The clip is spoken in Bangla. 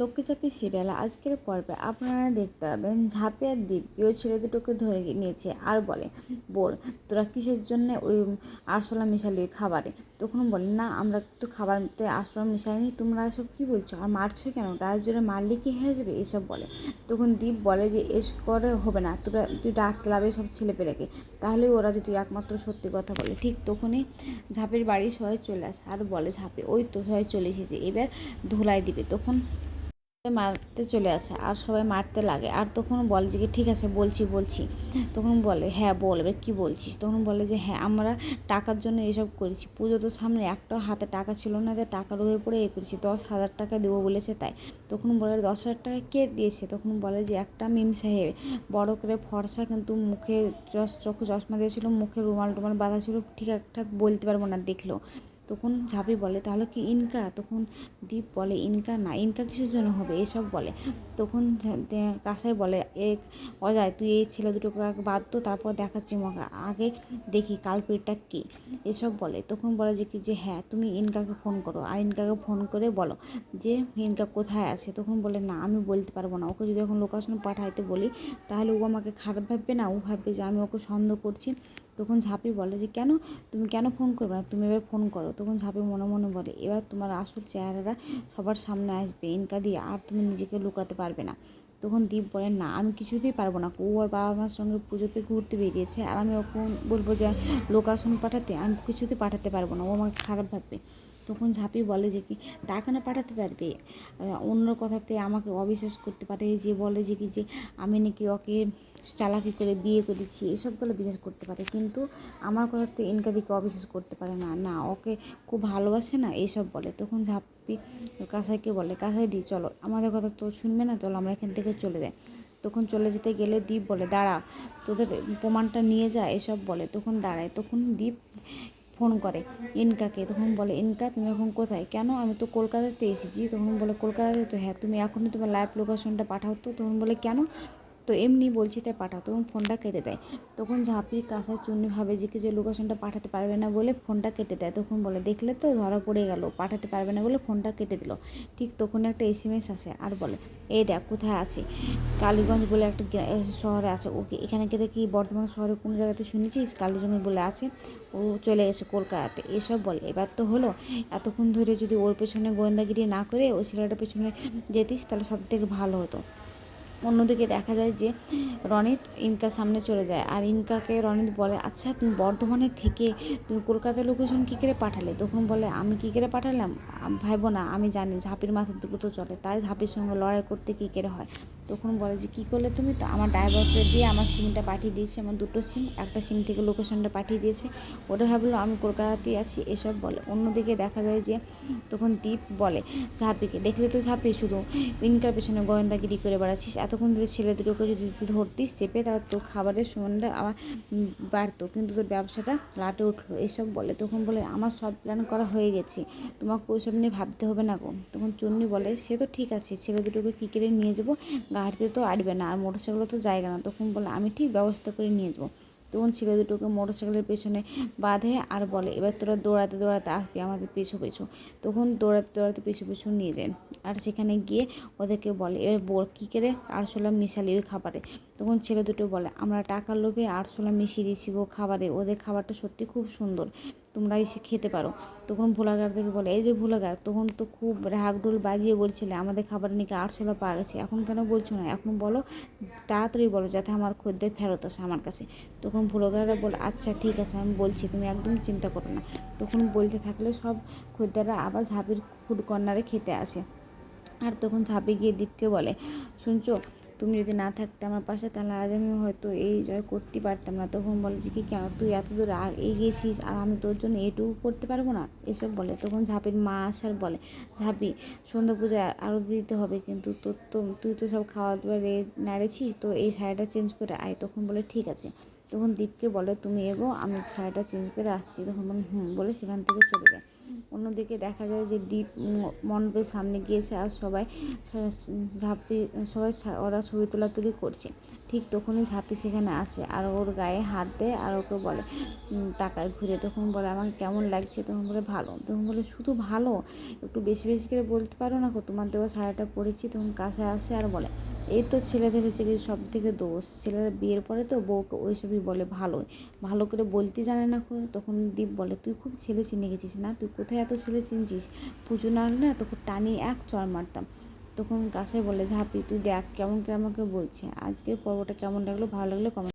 লক্ষ্মীচাপি সিরিয়ালে আজকের পর্বে আপনারা দেখতে পাবেন ঝাঁপে আর দ্বীপ কেউ ছেলে দুটোকে ধরে নিয়েছে আর বলে বল তোরা কিসের জন্য ওই আরশোলা মিশালি ওই খাবারে? তখন বলে, না, আমরা তো খাবারতে আরশোলা মিশাইনি, তোমরা এসব কী বলছো? আর মারছো কেন? গায়ের জোরে মারলে কি হয়ে যাবে? এসব বলে। তখন দ্বীপ বলে যে, এস করে হবে না, তোরা, তুই ডাক ক্লাবে সব ছেলে পেলেকে তাহলে ওরা যদি একমাত্র সত্যি কথা বলে। ঠিক তখনই ঝাঁপের বাড়ি সবাই চলে আসে আর বলে, ঝাঁপে, ওই তো সবাই চলে এসেছে, এবার ধুলাই দিবে। তখন মারতে চলে আসে, আর সবাই মারতে লাগে। আর তখন বলে যে, ঠিক আছে, বলছি বলছি। তখন বলে হ্যাঁ বল। এবার কী বলছিস? তখন বলে যে হ্যাঁ আমরা টাকার জন্য এসব করেছি। পুজো তো সামনে, একটাও হাতে টাকা ছিল না তাই টাকার হয়ে পড়ে এ করেছি। দশ হাজার টাকা দেবো বলেছে তাই। তখন বলে, দশ হাজার টাকা কে দিয়েছে? তখন বলে যে, একটা মিম সাহেব। বড় করে ফর্সা কিন্তু মুখে চশ, চোখে চশমা দিয়েছিল, মুখে রুমাল টুমাল বাঁধা ছিল, ঠিক, ঠাক বলতে পারব না দেখলেও। তখন ঝাঁপি বলে, তাহলে কি ইনকা? তখন দীপ বলে, ইনকা না, ইনকা কিসের জন্য হবে? এসব বলে। তখন কাসাই বলে, এক অজয়, তুই এই ছেলে আগে বাদ তো তারপর দেখাচ্ছি মকা আগে দেখি কালপিটটা কী? এসব বলে। তখন বলে যে কি যে হ্যাঁ তুমি ইনকাকে ফোন করো, আর ইনকাকে ফোন করে বলো যে, ইনকা কোথায় আছে? তখন বলে, না, আমি বলতে পারব না। ওকে যদি এখন লোকেশন পাঠাইতে বলি, তাহলে ও আমাকে খারাপ ভাববে না? ও ভাববে যে আমি ওকে সন্দেহ করছি। তখন ঝাঁপি বলে যে, কেন? তুমি কেন ফোন করবে না? তুমি এবার ফোন করো। তখন ঝাঁপি মনে মনে বলে, এবার তোমার আসল চেহারাটা সবার সামনে আসবে, ইনকা দিয়ে, আর তুমি নিজেকে লুকাতে পারবে না। তখন দীপ বলে, না, আমি কিছুতেই পারব না। ও আর বাবা মার সঙ্গে পুজোতে ঘুরতে বেরিয়েছে, আর আমি ওকে বলব যে লোকাশন পাঠাতে, আমি কিছুতেই পাঠাতে পারব না। ও আমাকে খারাপ ভাববে। তখন ঝাঁপি বলে যে কি, তা কেন পাঠাতে পারবে? অন্য কথাতে আমাকে অবিশ্বাস করতে পারে, যে বলে যে কি, যে আমি নাকি ওকে চালাকি করে বিয়ে করেছি এসবগুলো বিশ্বাস করতে পারে। কিন্তু আমার কথাতে ইনকাদিকে অবিশ্বাস করতে পারে না। না, ওকে খুব ভালোবাসে না, এসব বলে। তখন ঝাঁপি কাসাইকে বলে, কাসাই দি, চলো, আমাদের কথা তো শুনবে না চলো আমরা এখান থেকে চলে যাই। তখন চলে যেতে গেলে দ্বীপ বলে, দাঁড়া, তোদের প্রমাণটা নিয়ে যা, এসব বলে। তখন দাঁড়ায়, তখন দ্বীপ ফোন করে, ইনকাকে? তখন বলে, ইনকা, তুমি এখন কোথায়? কেন? আমি তো কলকাতাতে এসেছি। তখন বলে, কলকাতাতে তো হ্যাঁ তুমি এখনই তোমার লাইভ লোকেশনটা পাঠাও তো। তখন বলে, কেন? তো এমনি বলছি তাই পাঠাও। তখন ফোনটা কেটে দেয়। তখন ঝাঁপি কাঁসার চুন্নি ভাবে যে যে লোকেশনটা পাঠাতে পারবে না বলে ফোনটা কেটে দেয়। তখন বলে, দেখলে তো ধরা পড়ে গেল, পাঠাতে পারবে না বলে ফোনটা কেটে দিল। ঠিক তখন একটা এস এম এস আসে আর বলে এই দেখ, কোথায় আছে? কালীগঞ্জ বলে একটা শহরে আছে। ওকে, এখানে গেলে কি বর্ধমান শহরে কোনো জায়গাতে শুনেছিস? কালীগঞ্জ বলে আছে। ও চলে গেছে কলকাতাতে। এসব বলে। এবার তো হলো। এতক্ষণ ধরে যদি ওর পেছনে গোয়েন্দাগিরি না করে ওই ছেলেটার পেছনে যেতিস, তাহলে সব থেকে ভালো হতো। অন্যদিকে দেখা যায় যে রনিত ইনকার সামনে চলে যায়। আর ইনকাকে রনিত বলে আচ্ছা তুমি বর্ধমানে থেকে তুমি কলকাতার লোকেশন কী করে পাঠালে? তখন বলে, আমি কী করে পাঠালাম? ভাইবো না, আমি জানি, ঝাঁপির মাথার দ্রুত চলে, তাই ঝাঁপির সঙ্গে লড়াই করতে কী করে হয়? তখন বলে যে, কী করলে তুমি? তো আমার ড্রাইভারকে দিয়ে আমার সিমটা পাঠিয়ে দিয়েছে, আমার দুটো সিম একটা সিম থেকে লোকেশনটা পাঠিয়ে দিয়েছে। ওটা ভাবলো, আমি কলকাতাতেই আছি, এসব বলে। অন্যদিকে দেখা যায় যে তখন দীপ বলে, ঝাঁপিকে, দেখলে তো ঝাঁপি শুধু। ইনকার পেছনে গোয়েন্দাগিরি করে বেড়াচ্ছিস এতক্ষণ ধরে ছেলে দুটোকে যদি ধরতিস, চেপে, তাহলে তোর খাবারের সময়টা আমার বাড়তো। কিন্তু তোর ব্যবসাটা লাটে উঠল। এসব বলে তখন বলে, আমার সব প্ল্যান করা হয়ে গেছে। তোমাকে ওইসব নিয়ে ভাবতে হবে না গো। তখন চুন্নি বলে, সে তো ঠিক আছে, ছেলে দুটোকে কী করে নিয়ে যাব? গাড়িতে তো আটবে না, আর মোটরসাইকেলও তো জায়গা না। তখন বলে, আমি ঠিক ব্যবস্থা করে নিয়ে যাব। তখন ছেলে দুটোকে মোটরসাইকেলের পেছনে বাঁধে আর বলে, এবার তোরা দৌড়াতে দৌড়াতে আসবি আমাদের পিছু পিছু। তখন দৌড়াতে দৌড়াতে পিছু পিছু নিয়ে যায়। আর সেখানে গিয়ে ওদেরকে বলে, এবার বোর কী করে? আর আরশোলা মিশালি ওই খাবারে। তখন ছেলে দুটো বলে, আমরা টাকার লোভে আরশোলা মিশিয়ে দিয়েছি গো খাবারে, ওদের খাবারটা সত্যি খুব সুন্দর, তোমরা এসে খেতে পারো। তখন ভোলাগার থেকে বলে, এই যে ভোলাগার তখন তো খুব ঢাকঢোল বাজিয়ে বলছিলে, আমাদের খাবারে নাকি আটশোলা পাওয়া গেছে, এখন কেন বলছো না? এখন বলো, তাড়াতাড়ি বলো, যাতে আমার খদ্দের ফেরত আসে আমার কাছে। তখন ভোলাগাররা বলে আচ্ছা ঠিক আছে, আমি বলছি, তুমি একদম চিন্তা করো না। তখন বলতে থাকলে সব খদ্দেররা আবার ঝাঁপির ফুড কর্নারে খেতে আসে। আর তখন ঝাঁপে গিয়ে দীপকে বলে, শুনছো তুমি যদি না থাকতে আমার পাশে, তাহলে আজ আমি হয়তো এই জয় করতে পারতাম না। তখন বলে যে, কি কেন তুই এত দূর এগিয়েছিস আর আমি তোর জন্য এটুকু করতে পারব না? এসব বলে। তখন ঝাঁপির মা আসার বলে, ঝাঁপি, সন্ধ্যা পূজায় আরও দিতে হবে, কিন্তু তোর তো, তুই তো সব খাওয়া দাওয়া নাড়েছিস, তো এই শাড়িটা চেঞ্জ করে আয়। তখন বলে, ঠিক আছে। তখন দীপকে বলে, তুমি এগো, আমি শাড়িটা চেঞ্জ করে আসছি। তখন বলে, হুম, বলে সেখান থেকে চলে যায়। অন্যদিকে দেখা যায় যে দীপ উম, মণ্ডপের সামনে গিয়েছে আর সবাই ঝাঁপি সবাই ওরা ছবি তোলাতুলি করছে। ঠিক তখনই ঝাঁপি সেখানে আসে আর ওর গায়ে হাত দেয় আর ওকে বলে তাকায় ঘুরে। তখন বলে আমাকে কেমন লাগছে? তখন বলে ভালো। তখন বলে শুধু ভালো? একটু বেশি বেশি করে বলতে পারো না তোমার দেওয়া শাড়িটা পরেছি। তখন কাছে আসে আর বলে এই তো ছেলেদের হচ্ছে কি সব থেকে দোষ। ছেলেরা বিয়ের পরে তো বউকে ওইসবই বলে ভালো ভালো করে বলতে জানে না। তখন দীপ বলে তুই খুব ছেলে চিনে গেছিস না? তুই কোথায় এত ছেলে চিনছিস? পুজো না হলে না তোকে টানি এক চড় মারতাম। তখন কাছে বলে, ঝাঁপি, তুই দেখ কেমন করে আমাকে বলছে। আজকের পর্বটা কেমন লাগল? ভালো লাগল কমেন্ট